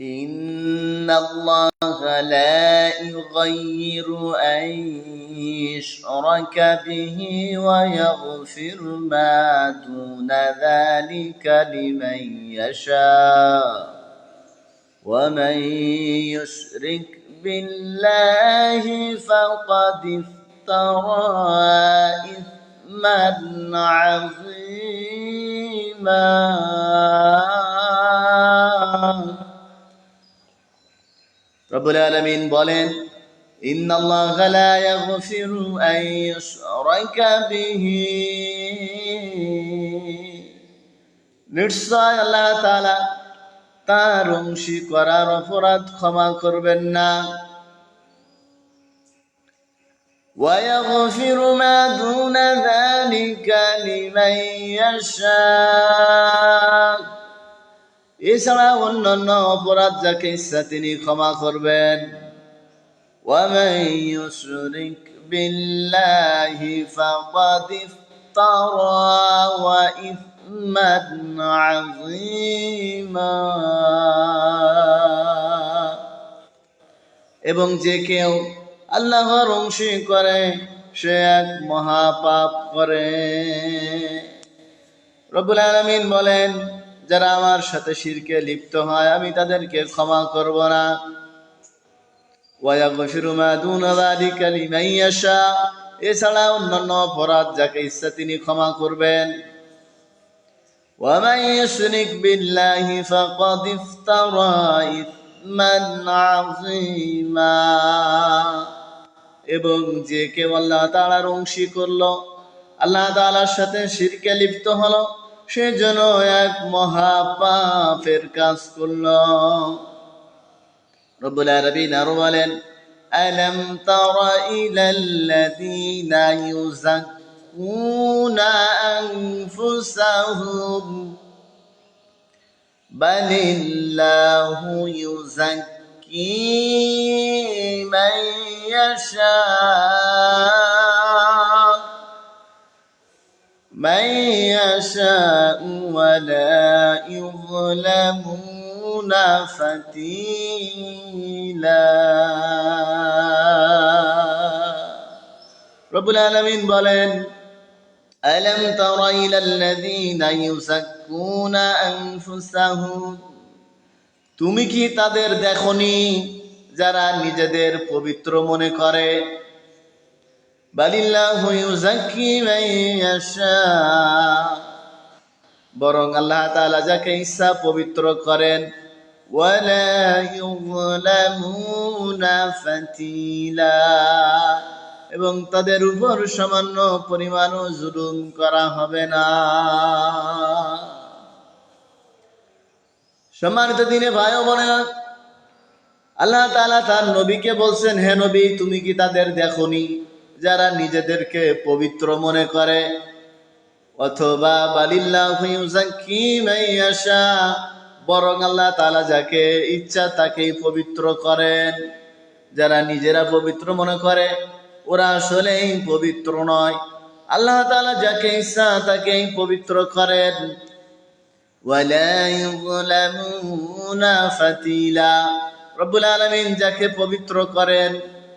إن الله لا يغير أن يشرك به ويغفر ما دون ذلك لمن يشاء ومن يشرك بالله فقد افترى إثما عظيما রব্বুল আলামিন বলেন إن الله لا يغفر أن يشرك به নিশ্চয় আল্লাহ তাআলা তার অংশী করার অপরাধ ক্ষমা করবেন না ويغفر ما دون ذلك لمن يشاء এছাড়া অন্যান্য অপরাধ যাকে ইচ্ছা তিনি ক্ষমা করবেন ومن يشرك بالله فقد افترى وإثما عظيما এবং যে কেউ আল্লাহর অংশী করে সে এক মহাপাপ করে রব্বুল আলামিন বলেন যারা আমার সাথে শিরকে লিপ্ত হয়, আমি তাদেরকে ক্ষমা করব না। এছাড়া অন্যান্য অপরাধ যাকে ইচ্ছা তিনি ক্ষমা করবেন। এবং যে কেউ আল্লাহ তালার অংশী করল, আল্লাহ তালার সাথে শিরকে লিপ্ত হলো। সে যেন এক মহা পাপের কাজ করল রব্বুল আরবিন আরো বলেন ألم تر إلى الذين يزكون أنفسهم بل الله يزكي من يشاء من يشاء ولا يظلمون فتيلا رب العالمين বলেন ألم تر إلى الذين يزكون أنفسهم তুমি কি তাদের দেখনি যারা নিজেদের পবিত্র মনে করে বরং আল্লাহ যাকে ইচ্ছা পবিত্র করেন এবং তাদের উপর সামান্য পরিমাণও জুলুম করা হবে না। সম্মানিত দিনে ভাই বোনেরা, আল্লাহ তাআলা তার নবীকে বলছেন, হে নবী, তুমি কি তাদের দেখনি? যারা নিজেদেরকে পবিত্র মনে করে, অথবা বালিল্লাহিমাইয়াশা বরং আল্লাহ তালা যাকে ইচ্ছা তাকেই পবিত্র করেন। যারা নিজেরা পবিত্র মনে করে, ওরা আসলেই পবিত্র নয়। আল্লাহ তালা যাকে ইচ্ছা তাকেই পবিত্র করেন। রব্বুল আলমিন যাকে পবিত্র করেন।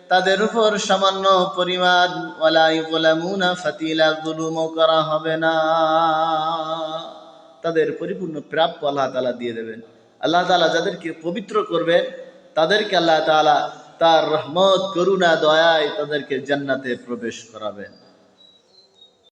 তাদের উপর সামান্য পরিমাণ ওয়ালা ইউলামুনা ফাতিলা যুলুমও করা হবে না। তাদের পরিপূর্ণ প্রাপ্য আল্লাহ তালা দিয়ে দেবেন। আল্লাহ তালা যাদেরকে পবিত্র করবেন, তাদেরকে আল্লাহ তালা তার রহমত, করুণা, দয়ায় তাদেরকে জান্নাতে প্রবেশ করাবেন।